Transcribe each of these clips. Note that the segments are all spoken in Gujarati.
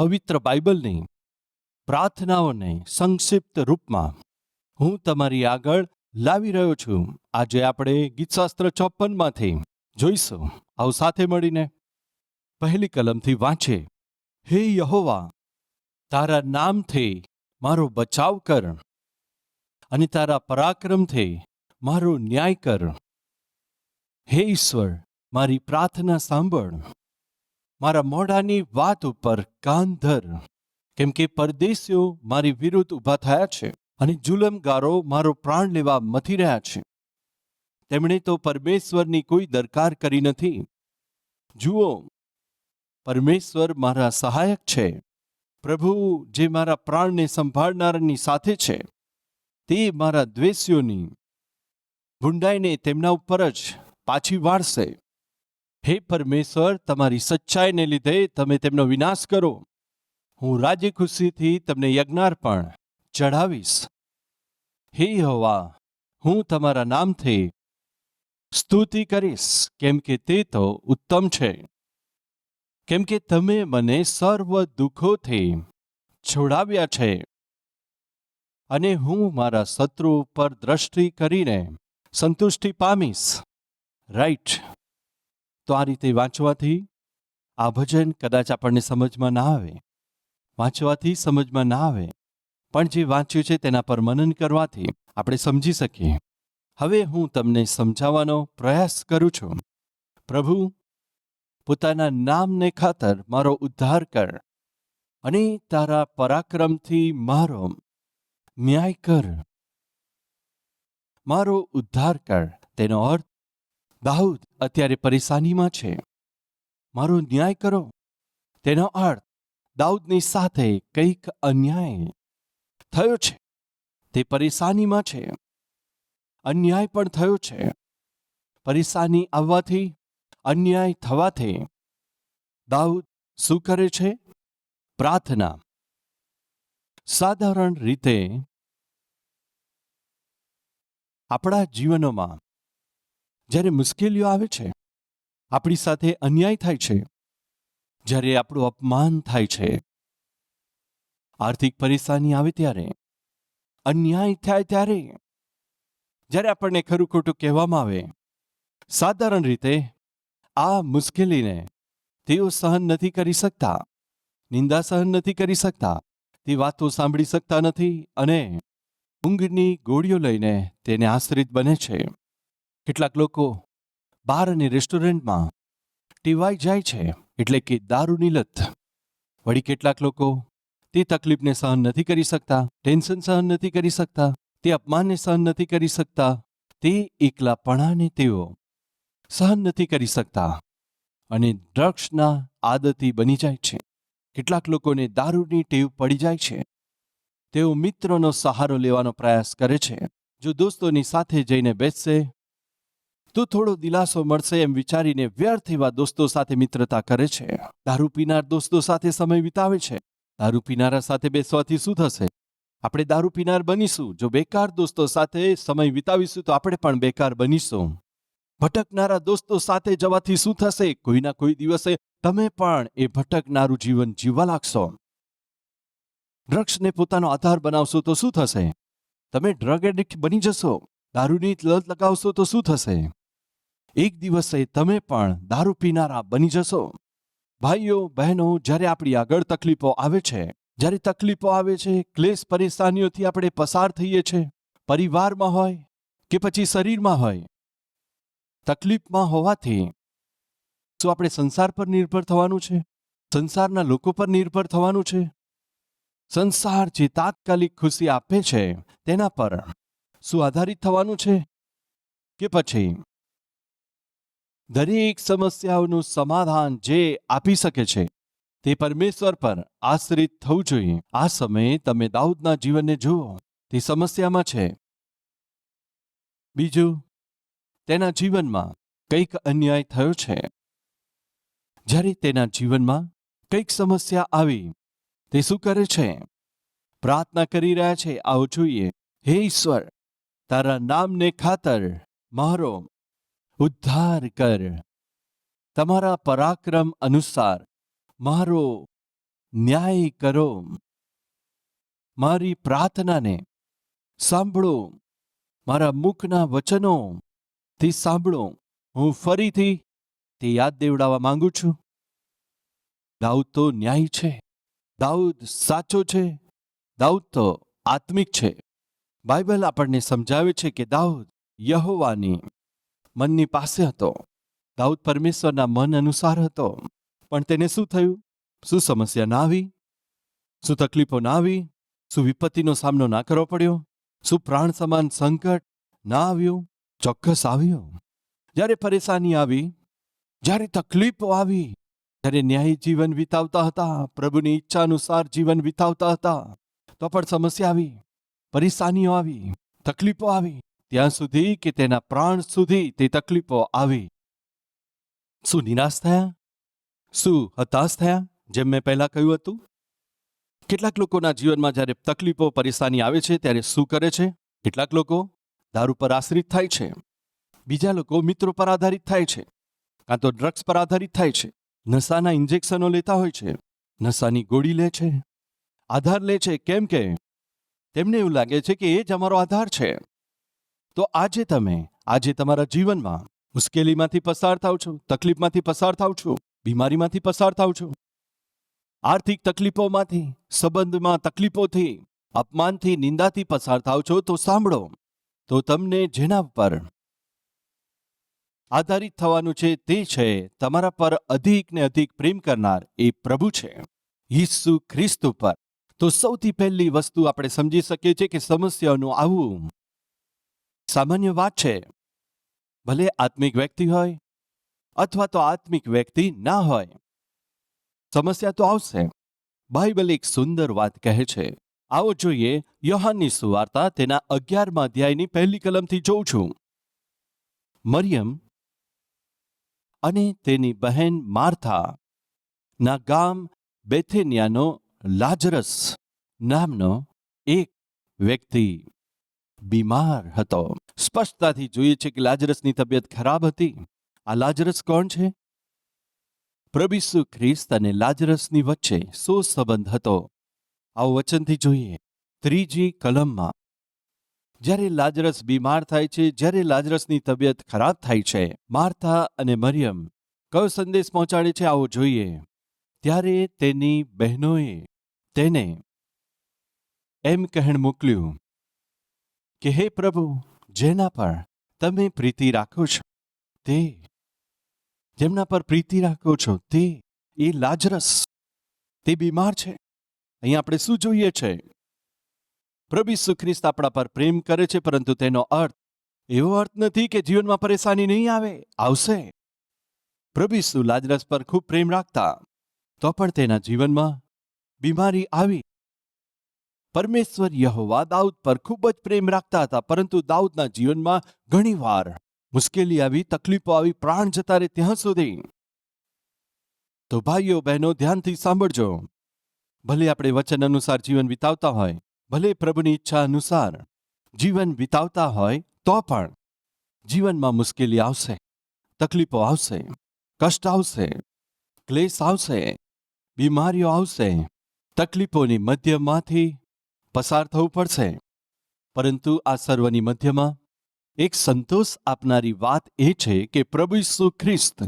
પવિત્ર બાઇબલની પ્રાર્થનાઓને સંક્ષિપ્ત રૂપમાં હું તમારી આગળ લાવી રહ્યો છું. આજે આપણે ગીતશાસ્ત્ર ચોપનમાંથી જોઈશું. આવો સાથે મળીને પહેલી કલમથી વાંચે. હે યહોવા, તારા નામથી મારો બચાવ કર અને તારા પરાક્રમથી મારો ન્યાય કર. હે ઈશ્વર, મારી પ્રાર્થના સાંભળ. મારા મોઢાની વાત ઉપર કાન ધર કેમ કે પરદેશીઓ મારી વિરુદ્ધ ઊભા થયા છે અને જુલમગારો મારો પ્રાણ લેવા મથી રહ્યા છે. તેમણે તો પરમેશ્વરની કોઈ દરકાર કરી નથી. જુઓ, પરમેશ્વર મારા સહાયક છે. પ્રભુ જે મારા પ્રાણને સંભાળનારની સાથે છે, તે મારા દ્વેષીઓની. ભૂંડાઈને તેમના ઉપર જ પાછી વાળશે. હે પરમેશ્વર, તમારી સચ્ચાઈને લીધે તમે તેમનો વિનાશ કરો. હું રાજી ખુશીથી તમને યજ્ઞાર્પણ ચઢાવીશ. હે હવા હું તમારા નામથી સ્તુતિ કરીશ, કેમ કે તે તો ઉત્તમ છે. કેમ કે તમે મને સર્વ દુઃખોથી છોડાવ્યા છે. અને હું મારા શત્રુ પર દ્રષ્ટિ કરીને સંતુષ્ટિ પામીશ. રાઈટ. તો આ રીતે વાંચવાથી આ ભજન કદાચ આપણને સમજમાં ના આવે. વાંચવાથી સમજમાં ના આવે. પણ જે વાંચ્યું છે તેના પર મનન કરવાથી આપણે સમજી શકીએ. હવે હું તમને સમજાવવાનો પ્રયાસ કરું છું. પ્રભુ, પોતાના નામને ખાતર મારો ઉદ્ધાર કર અને તારા પરાક્રમથી મારો ન્યાય કર. મારો ઉદ્ધાર કર. તેનો અર્થ દાઉદ અત્યારે પરેશાનીમાં છે. મારો ન્યાય કરો. તેનો અર્થ, દાઉદની સાથે કંઈક અન્યાય થયો છે. તે પરેશાનીમાં છે. અન્યાય પણ થયો છે. પરેશાની આવવાથી અન્યાય થવાથી દાઉદ શું કરે છે? પ્રાર્થના. સાધારણ રીતે આપણા જીવનોમાં જ્યારે મુશ્કેલીઓ આવે છે, આપણી સાથે અન્યાય થાય છે, જ્યારે આપણું અપમાન થાય છે, આર્થિક પરેશાની આવે ત્યારે, અન્યાય થાય ત્યારે, જ્યારે આપણને ખરું ખોટું કહેવામાં આવે, સાધારણ રીતે આ મુશ્કેલીને તેઓ સહન નથી કરી શકતા, નિંદા સહન નથી કરી શકતા, તે વાતો સાંભળી શકતા નથી અને ઊંઘની ગોળીઓ લઈને તેને આશ્રિત બને છે. કેટલાક લોકો બાર અને રેસ્ટોરન્ટમાં ટીવાઈ જાય છે, એટલે કે દારૂની લત. વળી કેટલાક લોકો તે તકલીફને સહન નથી કરી શકતા, ટેન્શન સહન નથી કરી શકતા, તે અપમાનને સહન નથી કરી શકતા, તે એકલાપણાને તેઓ સહન નથી કરી શકતા અને ડ્રગ્સના આદતી બની જાય છે. કેટલાક લોકોને દારૂની ટેવ પડી જાય છે. તેઓ મિત્રોનો સહારો લેવાનો પ્રયાસ કરે છે. જો દોસ્તોની સાથે જઈને બેસશે તો થોડો દિલાસો મળશે એમ વિચારીને વ્યર્થ એવા દોસ્તો સાથે મિત્રતા કરે છે. દારૂ પીનાર દોસ્તો સાથે સમય વિતાવે છે. દારૂ પીનારા સાથે બેસવાથી શું થશે? આપણે દારૂ પીનાર બનીશું. જો બેકાર દોસ્તો સાથે સમય વિતાવીશું તો આપણે પણ બેકાર બનીશું. ભટકનારા દોસ્તો સાથે જવાથી શું થશે? કોઈના કોઈ દિવસે તમે પણ એ ભટકનારું જીવન જીવવા લાગશો. ડ્રગ્સને પોતાનો આધાર બનાવશો તો શું થશે? તમે ડ્રગ એડિક્ટ બની જશો. દારૂની લત લગાવશો તો શું થશે? એક દિવસે તમે પણ દારૂ પીનારા બની જશો. ભાઈઓ, બહેનો, જ્યારે આપણી આગળ તકલીફો આવે છે, જ્યારે તકલીફો આવે છે, ક્લેશ પરેશાનીઓથી આપણે પસાર થઈએ છીએ પરિવારમાં હોય કે પછી શરીરમાં હોય, તકલીફમાં હોવાથી શું આપણે સંસાર પર નિર્ભર થવાનું છે? સંસારના લોકો પર નિર્ભર થવાનું છે? સંસાર જે તાત્કાલિક ખુશી આપે છે, તેના પર શું આધારિત થવાનું છે? કે પછી દરેક સમસ્યાઓનું સમાધાન જે આપી શકે છે, તે પરમેશ્વર પર આશ્રિત થવું જોઈએ. આ સમયે તમે દાઉદના જીવનને જુઓ, તે સમસ્યામાં છે. બીજું, તેના જીવનમાં કંઈક અન્યાય થયો છે. જ્યારે તેના જીવનમાં કંઈક સમસ્યા આવી, તે શું કરે છે? પ્રાર્થના કરી રહ્યા છે, આવો જોઈએ. હે ઈશ્વર, તારા નામને ખાતર મારો ઉદ્ધાર કર. તમારા પરાક્રમ અનુસાર મારો ન્યાય કરો. મારી પ્રાર્થનાને સાંભળો. મારા મુખના વચનો તે સાંભળો. હું ફરીથી તે યાદ દેવડાવવા માંગુ છું. દાઉદ તો ન્યાય છે. દાઉદ સાચો છે. દાઉદ તો આત્મિક છે. બાઇબલ આપણને સમજાવે છે કે દાઉદ યહોવાની મનની પાસે હતો. દાઉદ પરમેશ્વરના મન અનુસાર હતો. પણ તેને શું થયું? શું સમસ્યા ના આવી? શું તકલીફો ના આવી? શું વિપત્તિનો સામનો ના કરવો પડ્યો? શું પ્રાણ સમાન સંકટ ના આવ્યું? ચોક્કસ આવ્યું. જ્યારે પરેશાની આવી, જ્યારે તકલીફો આવી જ્યારે ન્યાયી જીવન વિતાવતા હતા, પ્રભુની ઈચ્છા અનુસાર જીવન વિતાવતા હતા. તો પણ સમસ્યા આવી, પરેશાનીઓ આવી, તકલીફો આવી ત્યાં સુધી કે તેના પ્રાણ સુધી તે તકલીફો આવી. શું નિરાશ થયા? શું હતાશ થયા, જેમ મેં પહેલા કહ્યું હતું? કેટલાક લોકોના જીવનમાં જ્યારે તકલીફો, પરેશાની આવે છે, ત્યારે શું કરે છે? કેટલાક લોકો દારૂ પર આશ્રિત થાય છે. બીજા લોકો મિત્રો પર આધારિત થાય છે. કાં તો ડ્રગ્સ પર આધારિત થાય છે. નશાના ઇન્જેક્શનો લેતા હોય છે. નશાની ગોળી લે છે. આધાર લે છે. કેમ કે? તેમને એવું લાગે છે કે એ જ અમારો આધાર છે. તો આજે તમે, આજે તમારા જીવનમાં મુશ્કેલીમાંથી પસાર થાવ છો, તકલીફમાંથી પસાર થાવ છો, બીમારીમાંથી પસાર થાવ છો. આર્થિક તકલીફોમાંથી, સંબંધમાં તકલીફોથી, અપમાનથી, નિંદાથી પસાર થાવ છો, તો સાંભળો. તો તમને જેના પર આધારિત થવાનું છે તે છે, તમારા પર અધિક ને અધિક પ્રેમ કરનાર એ પ્રભુ છે, ઈસુ ખ્રિસ્ત ઉપર તો સૌથી પહેલી વસ્તુ આપણે સમજી શકીએ છીએ કે સમસ્યાઓનું આવવું સામાન્ય વાત છે. ભલે આત્મિક વ્યક્તિ હોય અથવા તો આત્મિક વ્યક્તિ ના હોય. સમસ્યા તો આવશે. બાઇબલ એક સુંદર વાત કહે છે. આવો જોઈએ યોહાનની સુવાર્તા તેના અગિયારમા અધ્યાયની પહેલી કલમથી જોઉં છું. મરિયમ અને તેની બહેન માર્થા ના ગામ બેથેનિયાનો લાજરસ નામનો એક વ્યક્તિ બીમાર હતો. સ્પષ્ટતાથી જોઈએ છે કે લાજરસની તબિયત ખરાબ હતી. આ લાજરસ કોણ છે? પ્રભિસુ ખ્રિસ્ત અને લાજરસની વચ્ચે સો સંબંધ હતો? આવો વચનથી જોઈએ. ત્રીજી કલમમાં. જ્યારે લાજરસ બીમાર થાય છે, જ્યારે લાજરસની તબિયત ખરાબ થાય છે, માર્થા અને મરિયમ કયો સંદેશ પહોંચાડે છે આવો જોઈએ. ત્યારે તેની બહેનોએ તેને એમ કહેણ મોકલ્યું કે હે પ્રભુ, જેના પર તમે પ્રીતિ રાખો છો, તે જેમના પર પ્રીતિ રાખો છો, તે એ લાજરસ, તે બીમાર છે. અહીં આપણે શું જોઈએ છે? પ્રભુ ઈસુ આપણા પર પ્રેમ કરે છે, પરંતુ તેનો અર્થ એવો અર્થ નથી કે જીવનમાં પરેશાની નહીં આવે, આવશે. પ્રભુ ઈસુ લાજરસ પર ખૂબ પ્રેમ રાખતા, તો પણ તેના જીવનમાં બીમારી આવી. પરમેશ્વર યહોવા દાઉદ પર ખૂબ જ પ્રેમ રાખતા હતા, પરંતુ દાઉદના જીવનમાં ઘણીવાર મુશ્કેલી આવી, તકલીફો આવી, પ્રાણ જતા રહે ત્યાં સુધી. તો ભાઈઓ, બહેનો, ધ્યાનથી સાંભળજો. ભલે આપણે વચન અનુસાર જીવન વિતાવતા હોય, ભલે પ્રભુની ઈચ્છા અનુસાર જીવન વિતાવતા હોય, તો પણ જીવનમાં મુશ્કેલી આવશે, તકલીફો આવશે, કષ્ટ આવશે, ક્લેશ આવશે, બીમારીઓ આવશે, તકલીફોની મધ્યમાંથી પસાર થવું પડશે. પરંતુ આ સર્વની મધ્યમાં એક સંતોષ આપનારી વાત એ છે કે પ્રભુ ઈસુ ખ્રિસ્ત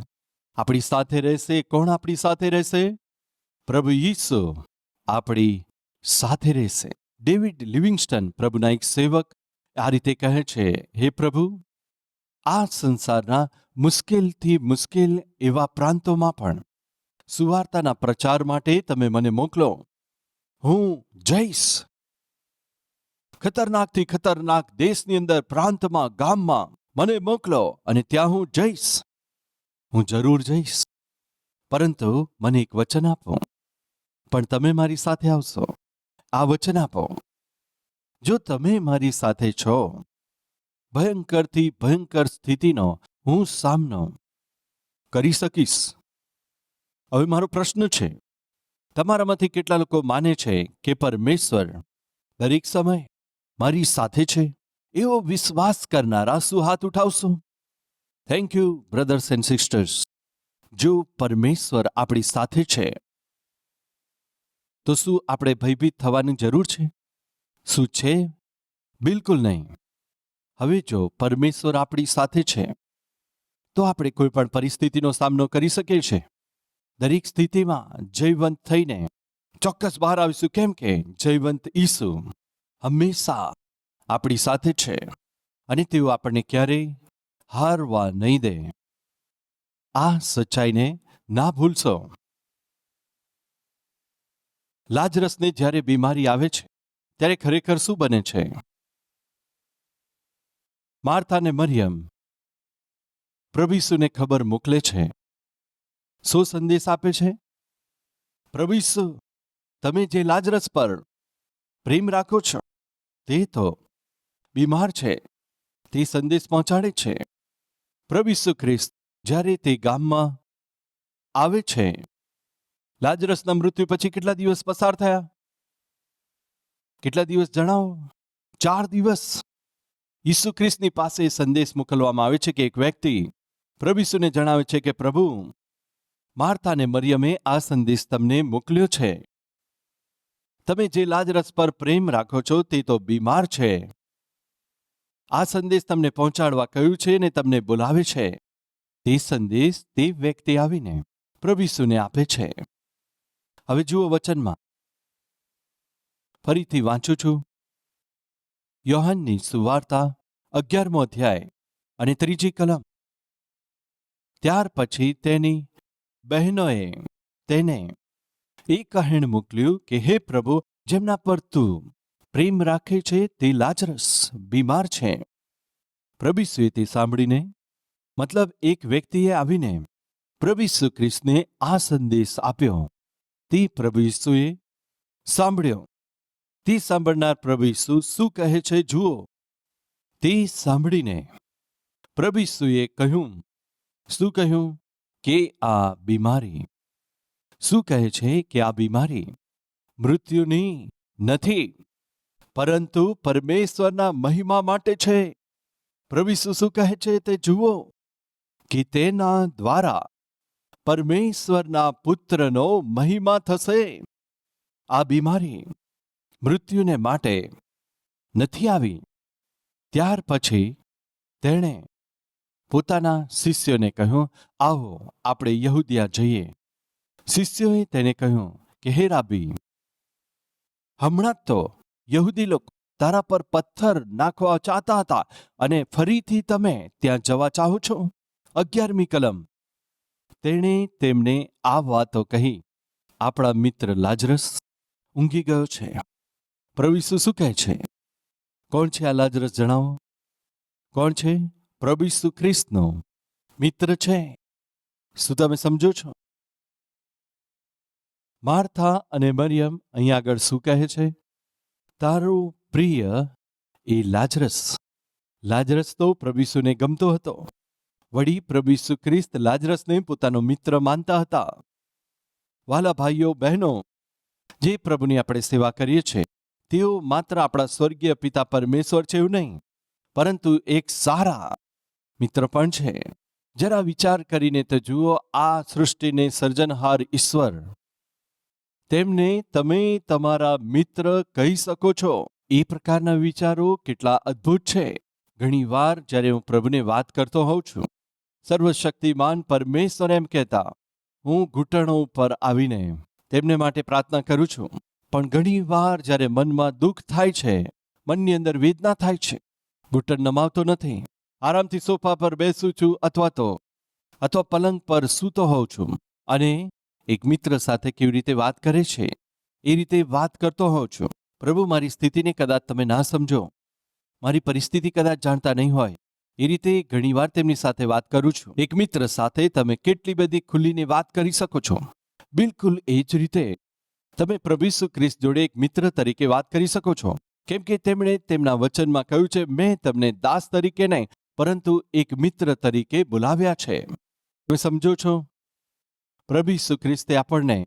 આપણી સાથે રહેશે. કોણ આપણી સાથે રહેશે? પ્રભુ ઈસુ આપણી સાથે રહેશે. ડેવિડ લિવિંગસ્ટન, પ્રભુના એક સેવક, આ રીતે કહે છે, હે પ્રભુ, આ સંસારના મુશ્કેલથી મુશ્કેલ એવા પ્રાંતોમાં પણ સુવાર્તાના પ્રચાર માટે તમે મને મોકલો. હું જઈશ. ખતરનાકથી ખતરનાક દેશની અંદર, પ્રાંતમાં, ગામમાં. મને મોકલો અને ત્યાં હું જઈશ. હું જરૂર જઈશ. પરંતુ મને એક વચન આપો. પણ તમે મારી સાથે આવશો. આ વચન આપો. જો તમે મારી સાથે છો, ભયંકરથી ભયંકર સ્થિતિનો હું સામનો કરી શકીશ. હવે મારો પ્રશ્ન છે. તમારામાંથી કેટલા લોકો માને છે કે પરમેશ્વર દરેક સમય મારી સાથે છે. એવો વિશ્વાસ કરનારા શું હાથ ઉઠાવશો. Thank you brothers and sisters જો પરમેશ્વર આપણી સાથે છે, તો શું આપણે ભયભીત થવાની જરૂર છે? શું છે? બિલકુલ નહીં. હવે જો પરમેશ્વર આપણી સાથે છે, તો આપણે કોઈ પણ પરિસ્થિતિનો સામનો કરી શકીએ છીએ. દરેક સ્થિતિમાં જયવંત થઈને ચોક્કસ બહાર આવીશું. કેમ કે જયવંત ઈસુ હંમેશા આપણી સાથે છે અને તેઓ આપણને ક્યારેય હારવા નહીં દે. આ સચ્ચાઈને ના ભૂલશો. લાજરસને જ્યારે બીમારી આવે છે, ત્યારે ખરેખર શું બને છે? માર્થાને મરિયમ. પ્રભિસુને ખબર મોકલે છે. શું સંદેશ આપે છે? પ્રભુ તમે જે લાજરસ પર પ્રેમ રાખો છો તે તો બીમાર છે. તે સંદેશ પહોંચાડે છે. પ્રભુ ખ્રિસ્ત, જ્યારે તે ગામમાં આવે છે, લાજરસના મૃત્યુ પછી કેટલા દિવસ પસાર થયા? કેટલા દિવસ જણાવો? ચાર દિવસ. ઈસુ ખ્રિસ્તની પાસે સંદેશ મોકલવામાં આવે છે કે એક વ્યક્તિ પ્રભુ ઈસુને જણાવે છે કે પ્રભુ, માર્થા અને મરિયમે આ સંદેશ તમને મોકલ્યો છે. તમે જે લાજરસ પર પ્રેમ રાખો છો તે તો બીમાર છે. આ સંદેશ તમને પહોંચાડવા કહ્યું છે ને તમને બોલાવે છે. તે સંદેશ તે વ્યક્તિ આવીને પ્રભુસુને આપે છે. હવે જુઓ વચનમાં. ફરીથી વાંચું છું. યોહાનની સુવાર્તા અગિયારમો અધ્યાય અને ત્રીજી કલમ. ત્યાર પછી તેની બહેનોએ તેને એ કહેણ મોકલ્યું કે, હે પ્રભુ, જેમના પર તું પ્રેમ રાખે છે, તે લાજરસ, બીમાર છે. પ્રભુ ઈસુએ તે સાંભળીને, મતલબ એક વ્યક્તિએ આવીને પ્રભુ ખ્રિસ્તને આ સંદેશ આપ્યો. તે પ્રભુ ઈસુએ સાંભળ્યો. તે સાંભળનાર પ્રભુ ઈસુ શું કહે છે, જુઓ. તે સાંભળીને પ્રભુ ઈસુએ કહ્યું, શું કહ્યું? કે આ બીમારી શું કહે છે કે આ બીમારી મૃત્યુની નથી, પરંતુ પરમેશ્વરના મહિમા માટે છે? પ્રભુ શું કહે છે તે જુઓ, કે તેના દ્વારા પરમેશ્વરના પુત્રનો મહિમા થશે. આ બીમારી મૃત્યુને માટે નથી આવી. ત્યાર પછી તેણે પોતાના શિષ્યોને કહ્યું, આવો, આપણે યહૂદિયા જઈએ. શિષ્યોએ તેને કહ્યું કે, હે રાબી, હમણાં તો યહૂદી લોકો તારા પર પથ્થર નાખવા ચાહતા હતા અને ફરીથી તમે ત્યાં જવા ચાહો છો? અગિયારમી કલમ. તેણે તેમને આ વાતો કહી. આપણા મિત્ર લાજરસ ઊંઘી ગયો છે. પ્રભુ શું કહે છે? કોણ છે આ લાજરસ જણાવો? કોણ છે? પ્રભુ ઈસુ ખ્રિસ્તનો મિત્ર છે. શું તમે સમજો છો? માર્થા અને મરિયમ અહીં આગળ શું કહે છે? તારું પ્રિય એ લાજરસ. લાજરસ તો પ્રભુસુને ગમતો હતો. વળી પ્રભુ ખ્રિસ્ત લાજરસને પોતાનો મિત્ર માનતા હતા. વાલા ભાઈઓ, બહેનો, જે પ્રભુની આપણે સેવા કરીએ છીએ, તેઓ માત્ર આપણા સ્વર્ગીય પિતા પરમેશ્વર છે એવું નહીં, પરંતુ એક સારા મિત્ર પણ છે. જરા વિચાર કરીને તો જુઓ, આ સૃષ્ટિને સર્જનહાર ઈશ્વર તેમને તમે તમારા મિત્ર કહી શકો છો. એ પ્રકારના વિચારો કેટલા અદ્ભુત છે. ઘણીવાર જ્યારે હું પ્રભુને વાત કરતો હોઉં છું, સર્વશક્તિમાન પરમેશ્વર એમ કહેતા, હું ઘૂંટણો ઉપર આવીને તેમને માટે પ્રાર્થના કરું છું. પણ ઘણી વાર જ્યારે મનમાં દુઃખ થાય છે, મનની અંદર વેદના થાય છે, ઘૂંટણ નમાવતો નથી, આરામથી સોફા પર બેસું છું અથવા તો, અથવા પલંગ પર સૂતો હોઉં છું અને એક મિત્ર સાથે કેવી રીતે વાત કરે છે, એ રીતે વાત કરતો હોઉં છું. પ્રભુ, મારી સ્થિતિને કદાચ તમે ના સમજો. મારી પરિસ્થિતિ કદાચ જાણતા નહીં હોય. એ રીતે ઘણીવાર તેમની સાથે વાત કરું છું. એક મિત્ર સાથે તમે કેટલી બધી ખુલ્લીને વાત કરી શકો છો? બિલકુલ એ જ રીતે. તમે પ્રભુ ઈસુ ખ્રિસ્ત જોડે એક મિત્ર તરીકે વાત કરી શકો છો. કેમ કે તેમણે તેમના વચનમાં કહ્યું છે, મેં તમને દાસ તરીકે નહીં, પરંતુ એક મિત્ર તરીકે બોલાવ્યા છે. તમે સમજો છો? પ્રભુ ઈસુ ખ્રિસ્તે આપણને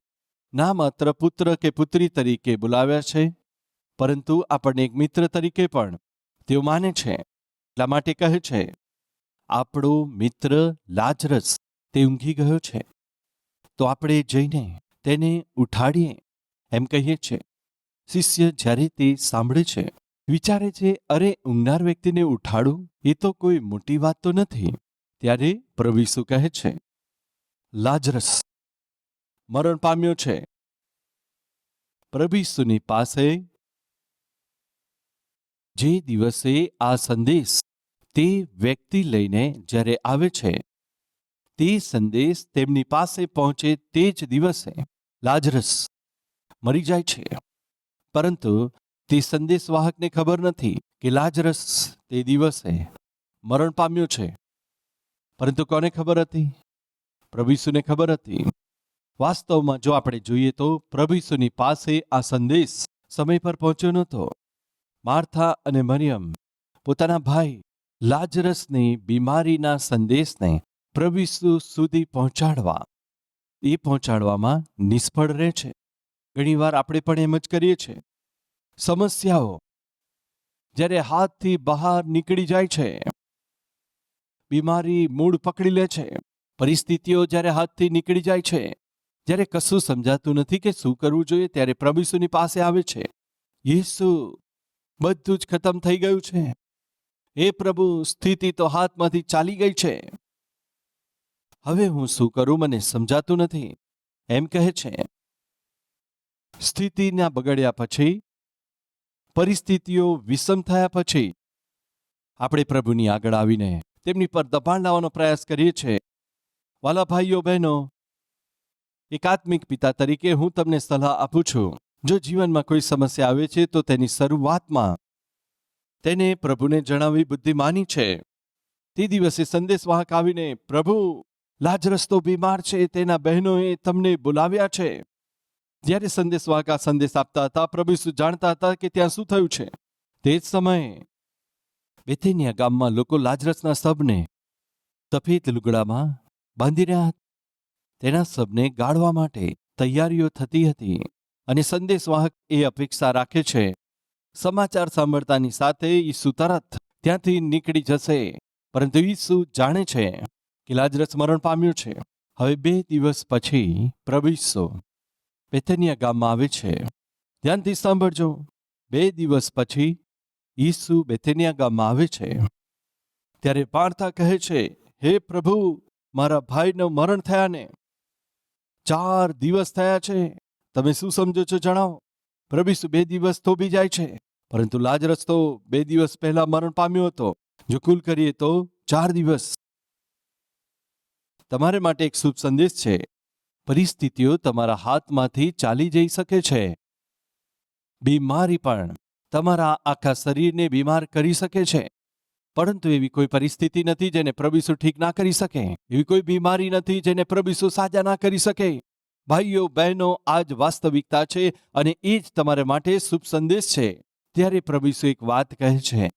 ના માત્ર પુત્ર કે પુત્રી તરીકે બોલાવ્યા છે, પરંતુ આપણને એક મિત્ર તરીકે પણ તેઓ માને છે. એટલા માટે કહે છે, આપણો મિત્ર લાજરસ તે ઊંઘી ગયો છે. તો આપણે જઈને તેને ઉઠાડીએ એમ કહીએ છે શિષ્ય જ્યારે તે સાંભળે છે, વિચારે છે, અરે, ઊંઘનાર વ્યક્તિને ઉઠાડું, એ તો કોઈ મોટી વાત તો નથી. ત્યારે પ્રભુ ઈસુ કહે છે લાજરસ. મરણ પામ્યો છે. પ્રભિસુની પાસે જે દિવસે આ સંદેશ તે વ્યક્તિ લઈને જ્યારે આવે છે, તે સંદેશ તેમની પાસે પહોંચે તે જ દિવસે લાજરસ મરી જાય છે. પરંતુ તે સંદેશવાહકને ખબર નથી કે લાજરસ તે દિવસે મરણ પામ્યો છે. પરંતુ કોને ખબર હતી? પ્રભુ ઈસુને ખબર હતી. વાસ્તવમાં જો આપણે જોઈએ તો પ્રભુ ઈસુની પાસે આ સંદેશ સમય પર પહોંચ્યો નહોતો. માર્થા અને મરિયમ પોતાના ભાઈ લાજરસની, બીમારીના સંદેશને પ્રભુ સુધી પહોંચાડવા. એ પહોંચાડવામાં નિષ્ફળ રહે છે. ઘણીવાર આપણે પણ એમ જ કરીએ છીએ. સમસ્યાઓ જ્યારે હાથથી બહાર નીકળી જાય છે. બીમારી મૂળ પકડી લે છે. પરિસ્થિતિઓ જ્યારે હાથથી નીકળી જાય છે, જ્યારે કશું સમજાતું નથી કે શું કરવું જોઈએ, ત્યારે પ્રભુસુની પાસે આવે છે. યેસુ બધું જ ખતમ થઈ ગયું છે. એ પ્રભુ, સ્થિતિ તો હાથમાંથી ચાલી ગઈ છે. હવે હું શું કરું મને સમજાતું નથી. એમ કહે છે સ્થિતિના બગડ્યા પછી, પરિસ્થિતિઓ વિષમ થયા પછી, આપણે પ્રભુની આગળ આવીને તેમની પર દબાણ લાવવાનો પ્રયાસ કરીએ છીએ. વાલા ભાઈઓ, બહેનો, એકાત્મિક પિતા તરીકે હું તમને સલાહ આપું છું. જો જીવનમાં કોઈ સમસ્યા આવે છે, તો તેની શરૂઆતમાં તેને પ્રભુને જણાવી બુદ્ધિમાની છે. તે દિવસે સંદેશવાહક આવીને, પ્રભુ, લાજરસ તો બીમાર છે, તેના બહેનોએ તમને બોલાવ્યા છે. જ્યારે સંદેશવાહક આ સંદેશ આપતા હતા. પ્રભુ શું જાણતા હતા કે ત્યાં શું થયું છે. તે જ સમયે બેથેનિયા ગામમાં લોકો લાજરસના સબને સફેદ લુગડામાં બાંધી રહ્યા. તેના શબને ગાળવા માટે તૈયારીઓ થતી હતી અને સંદેશવાહક એ અપેક્ષા રાખે છે. સમાચાર સાંભળતાની સાથે ઈસુ તરત ત્યાંથી નીકળી જશે. પરંતુ ઈસુ જાણે છે કે લાજરસ મરણ પામ્યું છે. હવે બે દિવસ પછી પ્રભુ ઈસુ બેથેનિયા ગામમાં આવે છે. ધ્યાનથી સાંભળજો. બે દિવસ પછી ઈસુ બેથેનિયા ગામમાં આવે છે. ત્યારે પાર્થા કહે છે, હે પ્રભુ મારા ભાઈનું મરણ થયા ને ચાર દિવસ થયા છે. તમે શું સમજો છો જણાવો? પ્રભુ બે દિવસ તો બી જાય છે. પરંતુ લાજરસ તો બે દિવસ પહેલા મરણ પામ્યો હતો. જો કુલ કરીએ તો ચાર દિવસ. તમારે માટે એક શુભ સંદેશ છે. પરિસ્થિતિઓ તમારા હાથમાંથી ચાલી જઈ શકે છે. બીમારી પણ તમારા આખા શરીરને બીમાર કરી શકે છે. પરંતુ એવી કોઈ પરિસ્થિતિ નથી જેને પ્રભુસુ ઠીક ના કરી શકે. એવી કોઈ બીમારી નથી જેને પ્રભુસુ સાજા ના કરી શકે. ભાઈઓ, બહેનો, આ જ વાસ્તવિકતા છે અને એ જ તમારા માટે શુભ સંદેશ છે. ત્યારે પ્રભુસુ એક વાત કહે છે.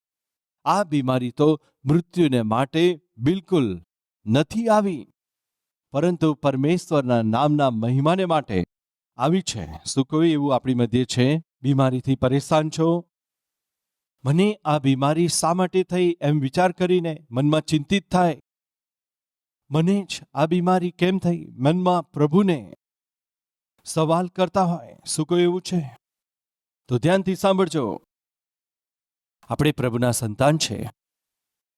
આ બીમારી તો મૃત્યુને માટે બિલકુલ નથી આવી, પરંતુ પરમેશ્વરના નામના મહિમાને માટે આવી છે. શું કોઈ એવું આપણી મધ્ય છે? બીમારીથી પરેશાન છો? મને આ બીમારી શા માટે થઈ એમ વિચાર કરીને મનમાં ચિંતિત થાય. મને જ આ બીમારી કેમ થઈ? મનમાં પ્રભુને સવાલ કરતા હોય, શું કોઈ એવું છે? તો ધ્યાનથી સાંભળજો. આપણે પ્રભુના સંતાન છે.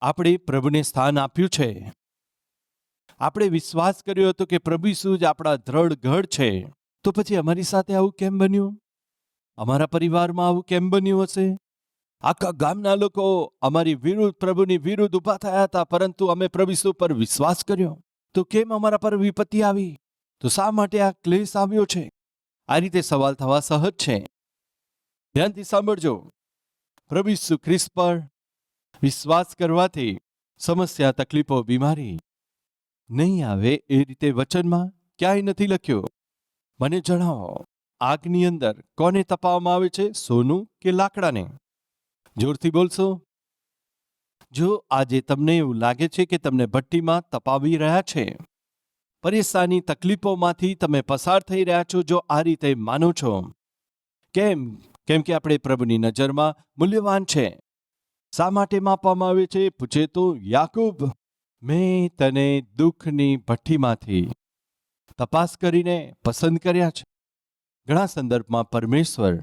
આપણે પ્રભુને સ્થાન આપ્યું છે. આપણે વિશ્વાસ કર્યો હતો કે પ્રભુ શું જ આપણા દ્રઢ ગઢ છે. તો પછી અમારી સાથે આવું કેમ બન્યું? અમારા પરિવારમાં આવું કેમ બન્યું હશે? આખા ગામના લોકો અમારી વિરુદ્ધ, પ્રભુની વિરુદ્ધ ઊભા થયા હતા, પરંતુ અમે પ્રભુ પર વિશ્વાસ કર્યો. તો કેમ અમારા પર વિપત્તિ આવી? તો શા માટે આ ક્લેશ આવ્યો છે? આ રીતે સવાલ થવા સહજ છે. ધ્યાનથી સાંભળજો. પ્રભુ ઈસુ ખ્રિસ્ત પર વિશ્વાસ કરવાથી સમસ્યા, તકલીફો, બીમારી નહીં આવે એ રીતે વચનમાં ક્યાંય નથી લખ્યો. મને જણાવો, આગની અંદર કોને તપાવવામાં આવે છે, સોનું કે લાકડાને? જોરથી બોલશો? જો આજે તમને એવું લાગે છે કે તમને ભઠ્ઠીમાં તપાવી રહ્યા છે, પરેશાની તકલીફોમાંથી તમે પસાર થઈ રહ્યા છો, જો આ રીતે માનો છો, કેમ? કેમ કે આપણે પ્રભુની નજરમાં મૂલ્યવાન છે. શા માટે માપવામાં આવે છે? પૂછે તો, યાકૂબ, મેં તને દુઃખની ભઠ્ઠીમાંથી તપાસ કરીને પસંદ કર્યા છે. ઘણા સંદર્ભમાં પરમેશ્વર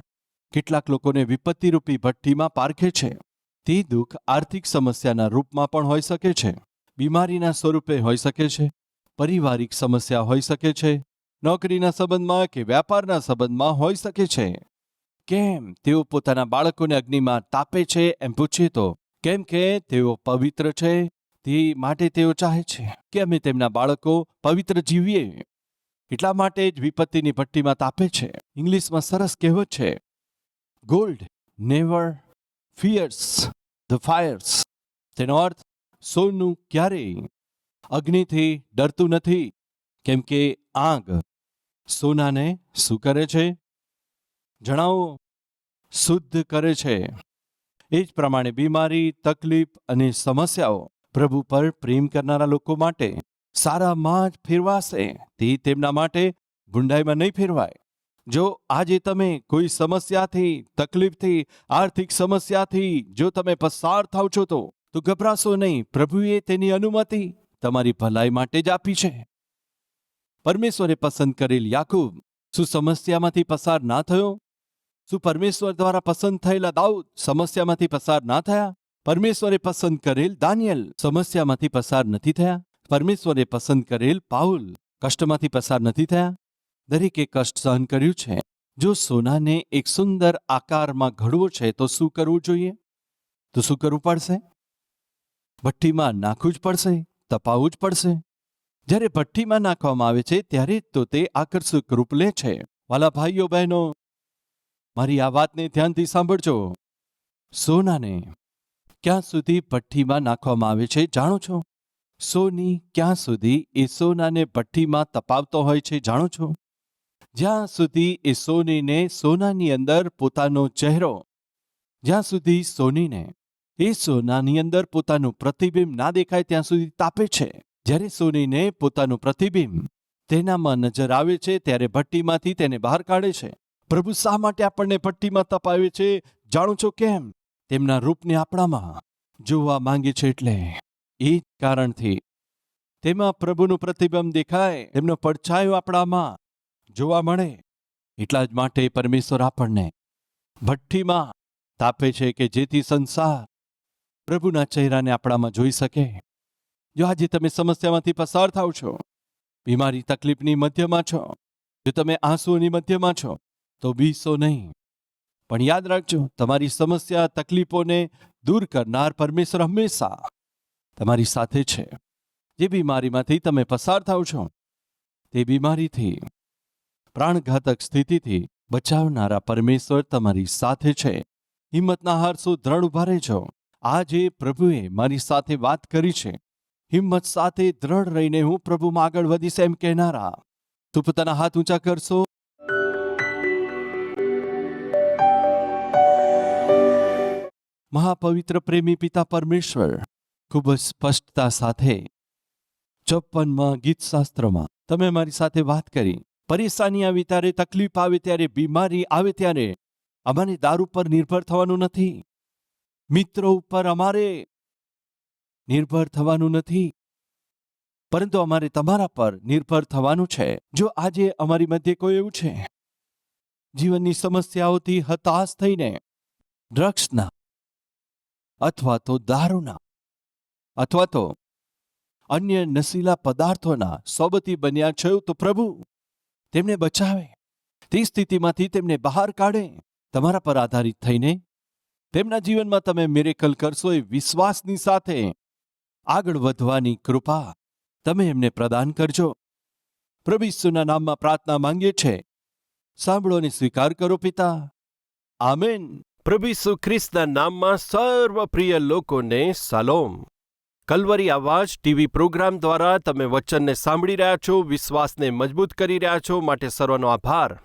કેટલાક લોકોને વિપત્તિરૂપી ભઠ્ઠીમાં પારખે છે. તે દુઃખ આર્થિક સમસ્યાના રૂપમાં પણ હોઈ શકે છે. બીમારીના સ્વરૂપે હોઈ શકે છે. પારિવારિક સમસ્યા હોઈ શકે છે. નોકરીના સંબંધમાં કે વ્યાપારના સંબંધમાં હોઈ શકે છે. કેમ તેઓ પોતાના બાળકોને અગ્નિમાં તાપે છે એમ પૂછીએ તો? કેમ કે તેઓ પવિત્ર છે? તે માટે તેઓ ચાહે છે. કે અમે તેમના બાળકો પવિત્ર જીવીએ? એટલા માટે જ વિપત્તિની ભઠ્ઠીમાં તાપે છે. ઇંગ્લિશમાં સરસ કહેવત છે. Gold never fears the fires તેનો અર્થ, સોનું ક્યારેય અગ્નિથી ડરતું નથી, કેમ કે આગ સોનાને શું કરે છે? જણાવો, શુદ્ધ કરે છે. એ જ પ્રમાણે બીમારી, તકલીફ અને સમસ્યાઓ પ્રભુ પર પ્રેમ કરનારા લોકો માટે સારામાં જ ફેરવાશે. તે તેમના માટે ગુંડાઈમાં નહીં ફેરવાય. જો આજે તમે કોઈ સમસ્યાથી, તકલીફથી, આર્થિક સમસ્યાથી જો તમે પસાર થાવ છો તો તો ગભરાશો નહીં. પ્રભુએ તેની અનુમતિ તમારી ભલાઈ માટે જ આપી છે. પરમેશ્વરે પસંદ કરેલ યાકુબ શું સમસ્યામાંથી પસાર ના થયો? શું પરમેશ્વર દ્વારા પસંદ થયેલા દાઉદ સમસ્યામાંથી પસાર ના થયા? પરમેશ્વરે પસંદ કરેલ દાનિયલ સમસ્યામાંથી પસાર નથી થયા? પરમેશ્વરે પસંદ કરેલ પાઉલ કષ્ટમાંથી પસાર નથી થયા? દરેકે કષ્ટ સહન કર્યું છે? જો સોનાને એક સુંદર આકારમાં ઘડવો છે, તો શું કરવું જોઈએ? તો શું કરવું પડશે? ભઠ્ઠીમાં નાખવું જ પડશે, તપાવવું જ પડશે. જ્યારે ભઠ્ઠીમાં નાખવામાં આવે છે, ત્યારે તો તે આકર્ષક રૂપ લે છે. વાલા ભાઈઓ, બહેનો, મારી આ વાતને ધ્યાનથી સાંભળજો. સોનાને ક્યાં સુધી ભઠ્ઠીમાં નાખવામાં આવે છે, જાણો છો? સોની ક્યાં સુધી એ સોનાને ભઠ્ઠીમાં તપાવતો હોય છે, જાણો છો? જ્યાં સુધી એ સોનીને સોનાની અંદર પોતાનો ચહેરો, જ્યાં સુધી સોનીને એ સોનાની અંદર પોતાનું પ્રતિબિંબ ના દેખાય ત્યાં સુધી તાપે છે. જ્યારે સોનીને પોતાનું પ્રતિબિંબ તેનામાં નજર આવે છે, ત્યારે ભટ્ટીમાંથી તેને બહાર કાઢે છે. પ્રભુ શા માટે આપણને ભટ્ટીમાં તપાવે છે? જાણો છો કેમ? તેમના રૂપને આપણામાં જોવા માંગે છે એટલે એ જ કારણથી. તેમાં પ્રભુનું પ્રતિબિંબ દેખાય, તેમનો પડછાયો આપણામાં જોવા મળે, એટલા જ માટે પરમેશ્વર આપણને ભઠ્ઠીમાં તાપે છે કે જેથી સંસાર પ્રભુના ચહેરાને આપણામાં જોઈ શકે. જો આજે તમે સમસ્યામાંથી પસાર થાવ છો, બીમારી તકલીફની મધ્યમાં છો, જો તમે આંસુઓની મધ્યમાં છો, તો બીસો નહીં. પણ યાદ રાખજો, તમારી સમસ્યા, તકલીફોને દૂર કરનાર પરમેશ્વર હંમેશા તમારી સાથે છે. જે બીમારીમાંથી તમે પસાર થાવ છો, તે બીમારીથી પ્રાણઘાતક સ્થિતિથી બચાવનારા પરમેશ્વર તમારી સાથે છે. હિંમતના હારસો દ્રઢ ઊભા રહેજો. આજે પ્રભુએ મારી સાથે વાત કરી છે. હિંમત સાથે દ્રઢ રહીને હું પ્રભુમાં આગળ વધીશ એમ કહેનારા. તું પોતાના હાથ ઊંચા કરશો. મહાપવિત્ર પ્રેમી પિતા પરમેશ્વર, ખૂબ જ સ્પષ્ટતા સાથે. ચોપ્પનમાં ગીતશાસ્ત્રમાં તમે મારી સાથે વાત કરી. પરેશાની આવી ત્યારે, તકલીફ આવે ત્યારે, બીમારી આવે ત્યારે અમારે દારૂ પર નિર્ભર થવાનું નથી. મિત્રો ઉપર અમારે નિર્ભર થવાનું નથી. પરંતુ અમારે તમારા પર નિર્ભર થવાનું છે. જો આજે અમારી મધ્યે કોઈ એવું છે, જીવનની સમસ્યાઓથી હતાશ થઈને ડ્રગ્સના અથવા તો દારૂના અથવા તો અન્ય નશીલા પદાર્થોના સોબતી બન્યા છે, તો પ્રભુ તેમને બચાવે. તે સ્થિતિમાંથી તેમને બહાર કાઢે. તમારા પર આધારિત થઈને. તેમના જીવનમાં તમે મિરેકલ કરશો એ વિશ્વાસની સાથે. આગળ વધવાની કૃપા તમે એમને પ્રદાન કરજો. પ્રભુ નામમાં પ્રાર્થના માંગીએ છે સાંભળો અને સ્વીકાર કરો પિતા. આમેન. પ્રભુ ઈસુ ખ્રિસ્તના નામમાં સર્વ પ્રિય લોકોને સલોમ. કલવરી આવાજ ટીવી પ્રોગ્રામ દ્વારા તમે વચનને સાંભળી રહ્યા છો, વિશ્વાસને મજબૂત કરી રહ્યા છો માટે સર્વનો આભાર.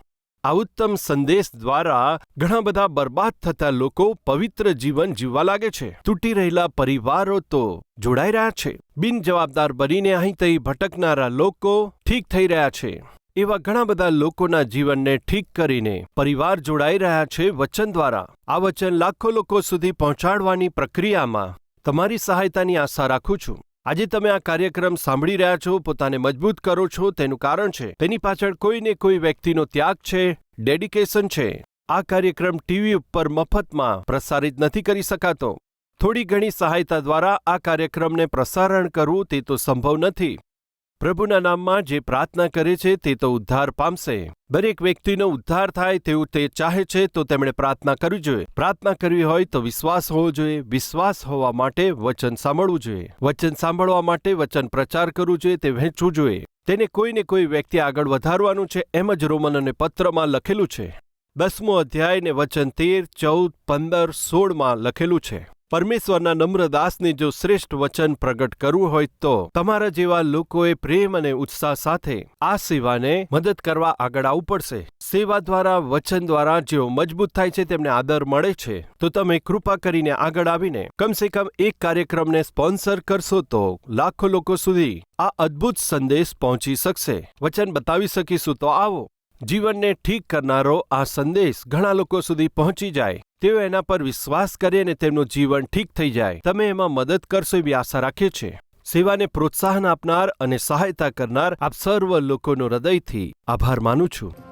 આ ઉત્તમ સંદેશ દ્વારા ઘણા બધા બરબાદ થતા લોકો પવિત્ર જીવન જીવવા લાગે છે. તૂટી રહેલા પરિવારો તો જોડાઈ રહ્યા છે. બિનજવાબદાર બનીને અહીં તહીં ભટકનારા લોકો ઠીક થઈ રહ્યા છે. એવા ઘણા બધા લોકોના જીવનને ઠીક કરીને પરિવાર જોડાઈ રહ્યા છે વચન દ્વારા. આ વચન લાખો લોકો સુધી પહોંચાડવાની પ્રક્રિયામાં તમારી સહાયતાની આશા રાખું છું. આજે તમે આ કાર્યક્રમ સાંભળી રહ્યા છો, પોતાને મજબૂત કરો છો, તેનું કારણ છે, તેની પાછળ કોઈને કોઈ વ્યક્તિનો ત્યાગ છે, ડેડિકેશન છે. આ કાર્યક્રમ ટીવી ઉપર મફતમાં પ્રસારિત નથી કરી શકાતો. થોડી ઘણી સહાયતા દ્વારા આ કાર્યક્રમને પ્રસારણ કરવું તે તો સંભવ નથી. પ્રભુના નામમાં જે પ્રાર્થના કરે છે તે તો ઉદ્ધાર પામશે. દરેક વ્યક્તિનો ઉદ્ધાર થાય તેવું તે ચાહે છે તો તેમણે પ્રાર્થના કરવી જોઈએ. પ્રાર્થના કરવી હોય તો વિશ્વાસ હોવો જોઈએ. વિશ્વાસ હોવા માટે વચન સાંભળવું જોઈએ. વચન સાંભળવા માટે વચન પ્રચાર કરવું જોઈએ તે વહેંચવું જોઈએ. તેને કોઈને કોઈ વ્યક્તિ આગળ વધારવાનું છે એમ જ રોમન અને પત્રમાં લખેલું છે. દસમો અધ્યાય ને વચન તેર, ચૌદ, પંદર, સોળમાં લખેલું છે. પરમેશ્વરના નમ્ર દાસને જો શ્રેષ્ઠ વચન પ્રગટ કરવું હોય તો તમારા જેવા લોકોએ પ્રેમ અને ઉત્સાહ સાથે આ સેવાને મદદ કરવા આગળ આવવું પડશે. સેવા દ્વારા, વચન દ્વારા જેઓ મજબૂત થાય છે તેમને આદર મળે છે. તો તમે કૃપા કરીને આગળ આવીને કમસે કમ એક કાર્યક્રમને સ્પોન્સર કરશો તો લાખો લોકો સુધી આ અદ્ભુત સંદેશ પહોંચી શકશે. વચન બતાવી શકીશું તો આવો. જીવનને ઠીક કરનારો આ સંદેશ ઘણા લોકો સુધી પહોંચી જાય. તેઓ એના પર વિશ્વાસ કરે અને તેમનું જીવન ઠીક થઈ જાય. તમે એમાં મદદ કરશો એવી આશા રાખીએ છીએ. સેવાને પ્રોત્સાહન આપનાર અને સહાયતા કરનાર આપ સર્વ લોકોનો હૃદયથી આભાર માનું છું.